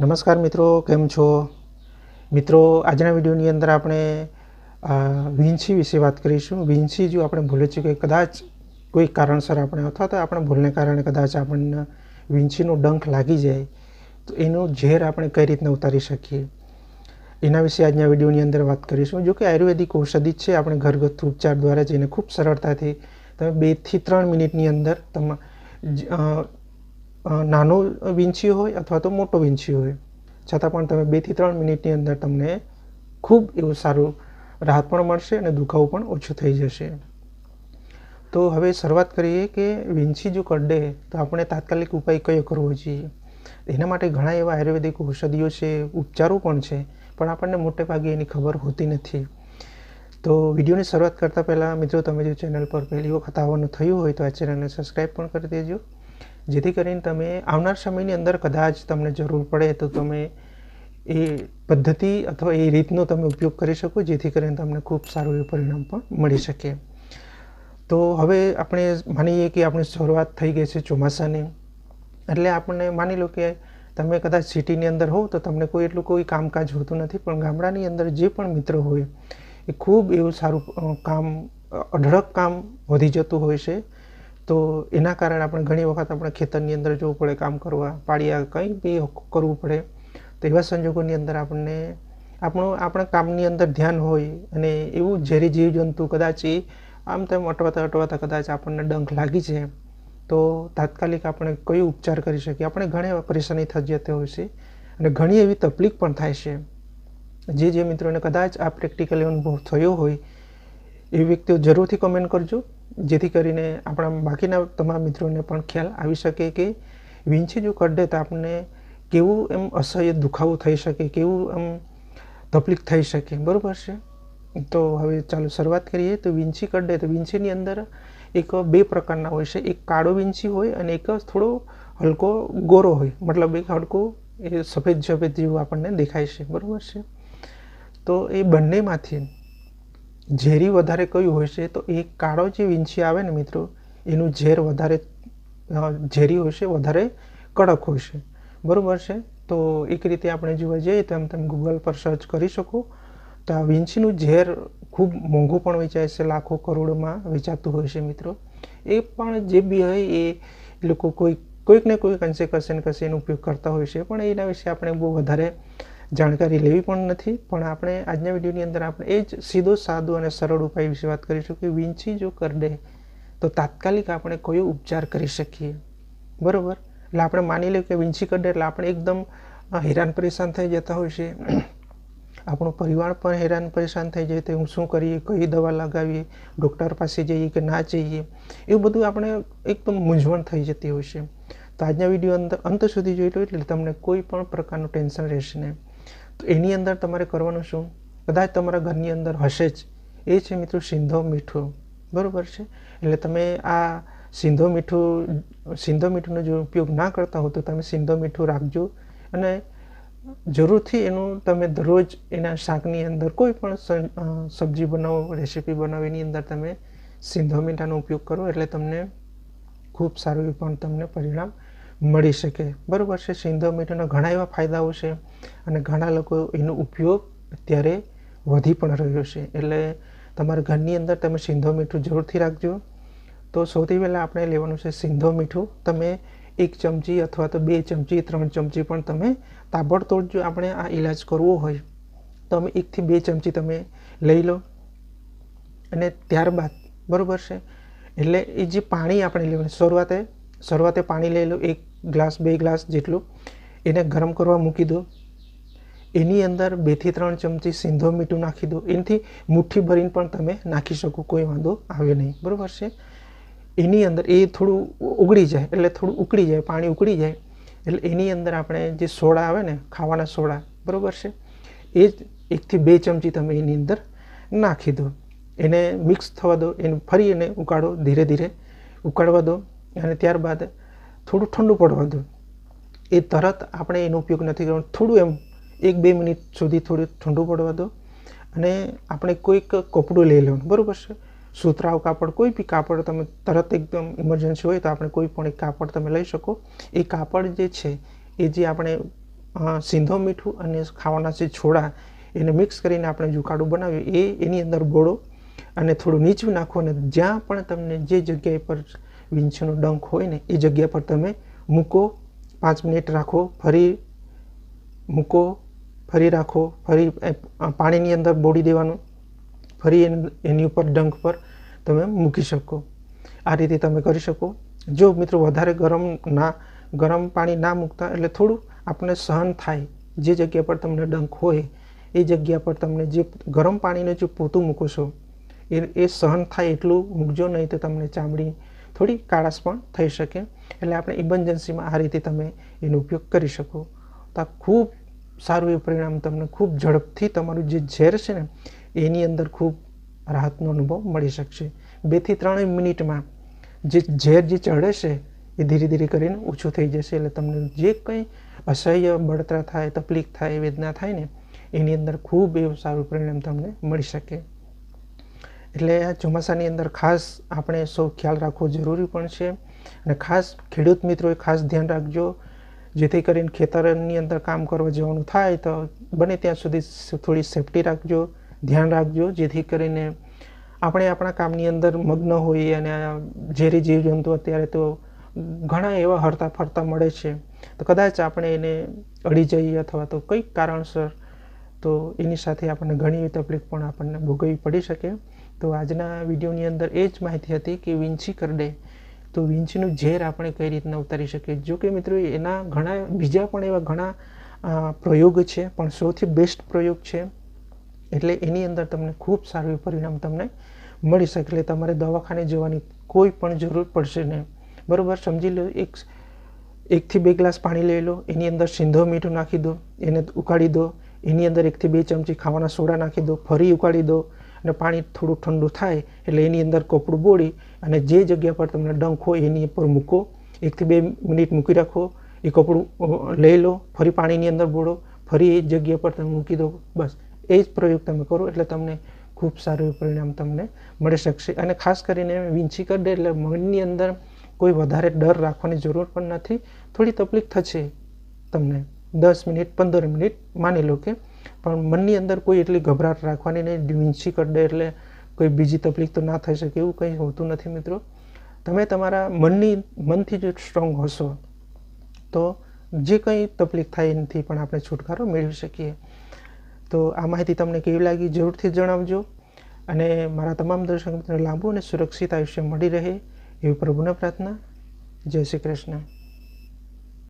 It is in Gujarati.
નમસ્કાર મિત્રો, કેમ છો? મિત્રો, આજના વિડીયોની અંદર આપણે વિંછી વિશે વાત કરીશું. વિંછી જો આપણે ભૂલે છે કે કદાચ કોઈ કારણસર આપણે, અથવા તો આપણે ભૂલને કારણે કદાચ આપણને વિંછીનો ડંખ લાગી જાય, તો એનો ઝેર આપણે કઈ રીતના ઉતારી શકીએ? એના વિશે આજના વિડીયોની અંદર વાત કરીશું. જો કે આયુર્વેદિક ઔષધિ છે, આપણે ઘરગથ્થુ ઉપચાર દ્વારા જેને ખૂબ સરળતાથી તમે બેથી ત્રણ મિનિટની અંદર તમે નાનો વિંછી હોય અથવા તો મોટો વીંછી હોય. છતાં પણ તમે બેથી ત્રણ મિનિટની અંદર તમને ખૂબ એવું સારું રાહત પણ મળશે અને દુખાવો પણ ઓછો થઈ જશે. તો હવે શરૂઆત કરીએ કે વિંછી જો કરડે, તો આપણે તાત્કાલિક ઉપાય કયો કરવો જોઈએ? એના માટે ઘણા એવા આયુર્વેદિક ઔષધિઓ છે, ઉપચારો પણ છે, પણ આપણને મોટે ભાગે એની ખબર હોતી નથી. તો વિડીયોની શરૂઆત કરતાં પહેલાં મિત્રો, તમે જો ચેનલ પર પહેલી વખત આવવાનું થયું હોય તો આ ચેનલને સબસ્ક્રાઈબ પણ કરી દેજો. જેથી કરીને તમે આવનાર સમયની અંદર કદાચ તમને જરૂર પડે તો તમે એ પદ્ધતિ અથવા એ રીતનો તમે ઉપયોગ કરી શકો, જેથી કરીને તમને ખૂબ સારું એવું પરિણામ પણ મળી શકે. તો હવે આપણે માનીએ કે આપણી શરૂઆત થઈ ગઈ છે ચોમાસાની. એટલે આપણને માની લો કે તમે કદાચ સિટીની અંદર હોવ તો તમને કોઈ એટલું કોઈ કામકાજ હોતું નથી, પણ ગામડાની અંદર જે પણ મિત્ર હોય, એ ખૂબ એવું સારું કામ, અઢળક કામ વધી જતું હોય છે. તો એના કારણે આપણે ઘણી વખત આપણે ખેતરની અંદર જવું પડે, કામ કરવા, પાળિયા કંઈ બી કરવું પડે. તો એવા સંજોગોની અંદર આપણને આપણું, આપણા કામની અંદર ધ્યાન હોય અને એવું ઝેરી જીવજંતુ કદાચ એ આમ તેમ અટવાતા અટવાતા કદાચ આપણને ડંખ લાગી છે તો તાત્કાલિક આપણે કયો ઉપચાર કરી શકીએ. આપણે ઘણી પરેશાની થઈ જતી હોય છે અને ઘણી એવી તકલીફ પણ થાય છે. જે જે મિત્રોને કદાચ આ પ્રેક્ટિકલી અનુભવ થયો હોય એ વ્યક્તિઓ જરૂરથી કમેન્ટ કરજો. જેથી કરીને આપણા બાકીના તમામ મિત્રોને પણ ખ્યાલ આવી શકે કે વિંછી જો કરડે તો આપણને કેવું એમ અસહ્ય દુખાવો થઈ શકે, કેવું એમ તકલીફ થઈ શકે, બરાબર છે? તો હવે ચાલો શરૂઆત કરીએ. તો વિંછી કરડે તો વિંછીની અંદર એક બે પ્રકારના હોય છે. એક કાળો વિંછી હોય અને એક થોડો હલકો ગોરો હોય. મતલબ એક હલકો એ સફેદ સફેદ જેવું આપણને દેખાય છે. બરાબર છે? તો એ બંનેમાંથી ઝેરી વધારે કયું હોય છે, તો એ કાળો જે વિંછી આવે ને મિત્રો, એનું ઝેર વધારે ઝેરી હોય છે, વધારે કડક હોય છે. બરાબર છે? તો એક રીતે આપણે જોવા જઈએ તો એમ તમે ગૂગલ પર સર્ચ કરી શકો. તો આ વિંછીનું ઝેર ખૂબ મોંઘું પણ વેચાય છે, લાખો કરોડોમાં વેચાતું હોય છે મિત્રો. એ પણ જે બી હોય એ લોકો કોઈ કોઈક ને કોઈક અંશે કશે ને કશે એનો ઉપયોગ કરતા હોય છે, પણ એના વિશે આપણે બહુ વધારે જાણકારી લેવી પણ નથી. પણ આપણે આજના વિડીયોની અંદર આપણે એ જ સીધો, સાદો અને સરળ ઉપાય વિશે વાત કરીશું કે વીંછી જો કરડે, તો તાત્કાલિક આપણે કયો ઉપચાર કરી શકીએ? બરાબર? એટલે આપણે માની લઈએ કે વીંછી કરડે એટલે આપણે એકદમ હેરાન પરેશાન થઈ જતા હોય છે. આપણો પરિવાર પણ હેરાન પરેશાન થઈ જાય તો હું શું કરીએ, કઈ દવા લગાવીએ, ડૉક્ટર પાસે જઈએ કે ના જઈએ, એવું બધું આપણે એકદમ મૂંઝવણ થઈ જતી હોય છે. તો આજના વીડિયો અંત સુધી જોઈ લો એટલે તમને કોઈ પણ પ્રકારનું ટેન્શન રહેશે નહીં. તો એની અંદર તમારે કરવાનું શું? કદાચ તમારા ઘરની અંદર હશે જ. એ છે મિત્રો સિંધો મીઠું. બરાબર છે? એટલે તમે આ સિંધો મીઠું, સિંધો મીઠુંનો જો ઉપયોગ ના કરતા હો તો તમે સિંધો મીઠું રાખજો અને જરૂરથી એનું તમે દરરોજ એના શાકની અંદર કોઈ પણ સબ્જી બનાવો, રેસીપી બનાવો, એની અંદર તમે સિંધો મીઠાનો ઉપયોગ કરો એટલે તમને ખૂબ સારું એવું પણ તમને પરિણામ મળી શકે. બરાબર છે? સિંધો મીઠાના ઘણા એવા ફાયદાઓ છે અને ઘણા લોકો એનો ઉપયોગ અત્યારે વધી પણ રહ્યો છે. એટલે તમારા ઘરની અંદર તમે સિંધો મીઠું જરૂરથી રાખજો. તો સૌથી પહેલાં આપણે લેવાનું છે સિંધો મીઠું. તમે એક ચમચી અથવા તો બે ચમચી, ત્રણ ચમચી પણ તમે તાબડતોડ જો આપણે આ ઈલાજ કરવો હોય, તો અમે એકથી બે ચમચી તમે લઈ લો. અને ત્યારબાદ, બરાબર છે? એટલે એ જે પાણી આપણે લેવાનું શરૂઆતે શરૂઆતે પાણી લઈ લો એક ગ્લાસ, બે ગ્લાસ જેટલું એને ગરમ કરવા મૂકી દો. એની અંદર બેથી ત્રણ ચમચી સિંધો મીઠું નાખી દો. એનાથી મુઠ્ઠી ભરીને પણ તમે નાખી શકો, કોઈ વાંધો આવે નહીં. બરાબર છે? એની અંદર એ થોડું ઉગડી જાય, એટલે થોડું ઉકળી જાય, પાણી ઉકળી જાય, એટલે એની અંદર આપણે જે સોડા આવે ને, ખાવાના સોડા, બરાબર છે? એ જ એકથી બે ચમચી તમે એની અંદર નાખી દો. એને મિક્સ થવા દો, એને ફરી એને ઉકાળો ધીરે ધીરે. ઉકાળવા દો અને ત્યારબાદ થોડું ઠંડુ પડવા દો એ તરત આપણે એનો ઉપયોગ નથી કરવાનો. થોડું એમ, એક બે મિનિટ સુધી થોડું ઠંડુ પડવા દો. અને આપણે કોઈક કપડું લઈ લેવાનું, બરાબર છે? સુતરાવ કાપડ, કોઈ બી કાપડ તમે તરત એકદમ ઇમરજન્સી હોય તો આપણે કોઈ પણ એક કાપડ તમે લઈ શકો. એ કાપડ જે છે, એ જે આપણે સીંધો મીઠું અને ખાવાના જે છોડા, એને મિક્સ કરીને આપણે જુકાડું બનાવ્યું એ એની અંદર બોળો અને થોડું નીચું નાખો અને જ્યાં પણ તમને જે જગ્યાએ પર વીંછીનો ડંખ હોય ને, એ જગ્યા પર તમે મૂકો, પાંચ મિનિટ રાખો, ફરી મૂકો, ફરી રાખો, ફરી પાણીની અંદર બોળી દેવાનું, ફરી એન- ઉપર ડંખ પર તમે મૂકી શકો. આ રીતે તમે કરી શકો. જો મિત્રો વધારે ગરમ ના, ગરમ પાણી ના મૂકતા એટલે થોડું આપણે સહન થાય. જે જગ્યા પર તમને ડંખ હોય, એ જગ્યા પર તમને જે ગરમ પાણીને જે પોતું મૂકો છો, એ એ સહન થાય એટલું મૂકજો નહીં તો તમને ચામડી થોડી કાળાશ પણ થઈ શકે. એટલે આપણે ઇમરજન્સીમાં આ રીતે તમે એનો ઉપયોગ કરી શકો. તો આ ખૂબ સારું એવું પરિણામ તમને ખૂબ ઝડપથી તમારું જે ઝેર છે ને, એની અંદર ખૂબ રાહતનો અનુભવ મળી શકશે. બેથી ત્રણ મિનિટમાં જે ઝેર જે ચડે છે, એ ધીરે ધીરે કરીને ઓછું થઈ જશે. એટલે તમને જે કંઈ અસહ્ય, બળતરા થાય, તકલીફ થાય, વેદના થાય ને, એની અંદર ખૂબ એવું સારું પરિણામ તમને મળી શકે. એટલે ચોમાસાની અંદર ખાસ આપણે સૌ ખ્યાલ રાખવો જરૂરી પણ છે. અને ખાસ ખેડૂત મિત્રોએ ખાસ ધ્યાન રાખજો, જેથી કરીને ખેતરની અંદર કામ કરવા જવાનું થાય તો બને ત્યાં સુધી થોડી સેફટી રાખજો, ધ્યાન રાખજો, જેથી કરીને આપણે આપણા કામની અંદર મગ્ન હોઈએ અને ઝેરી જીવજંતુ અત્યારે તો ઘણા એવા હરતા ફરતા મળે છે. તો કદાચ આપણે એને અડી જઈએ અથવા તો કંઈક કારણસર તો એની સાથે આપણને ઘણી તકલીફ પણ આપણને ભોગવવી પડી શકે. તો આજના વિડીયોની અંદર એ જ માહિતી હતી કે વિંછી કરડે તો વિંછીનું ઝેર આપણે કઈ રીતના ઉતારી શકીએ? જો કે મિત્રો, એના ઘણા, બીજા પણ એવા ઘણા પ્રયોગ છે, પણ સૌથી બેસ્ટ પ્રયોગ છે. એટલે એની અંદર તમને ખૂબ સારું પરિણામ તમને મળી શકે. એટલે તમારે દવાખાને જવાની કોઈ પણ જરૂર પડશે નહીં. બરાબર? સમજી લો, એક, એકથી બે ગ્લાસ પાણી લઈ લો, એની અંદર સિંધો મીઠું નાખી દો, એને ઉકાળી દો, એની અંદર એકથી બે ચમચી ખાવાના સોડા નાખી દો, ફરી ઉકાળી દો અને પાણી થોડું ઠંડુ થાય એટલે એની અંદર કપડું બોળી અને જે જગ્યા પર તમને ડંખ હોય એની ઉપર મૂકો. એકથી બે મિનિટ મૂકી રાખો. એ કપડું લઈ લો. ફરી પાણીની અંદર બોળો ફરી એ જગ્યા પર તમે મૂકી દો. બસ. એ જ પ્રયોગ તમે કરો એટલે તમને ખૂબ સારું એવું પરિણામ તમને મળી શકશે. અને ખાસ કરીને વીંછી કરડે એટલે મનની અંદર કોઈ વધારે ડર રાખવાની જરૂર પણ નથી. થોડી તકલીફ થશે. તમને દસ મિનિટ, પંદર મિનિટ માની લો કે પણ મનની અંદર કોઈ એટલી ગભરાટ રાખવાની નહીં વીંછી કરડે એટલે કોઈ બીજી તકલીફ તો ના થઈ શકે એવું કંઈ હોતું નથી મિત્રો. તમે તમારા મનની, મનથી જો સ્ટ્રોંગ હશો, તો જે કંઈ તકલીફ થાય એનાથી પણ આપણે છુટકારો મેળવી શકીએ. તો આ માહિતી તમને કેવી લાગી જરૂરથી જણાવજો. અને મારા તમામ દર્શક મિત્રોને લાંબુ અને સુરક્ષિત આયુષ્ય મળી રહે એવી પ્રભુને પ્રાર્થના. જય શ્રી કૃષ્ણ.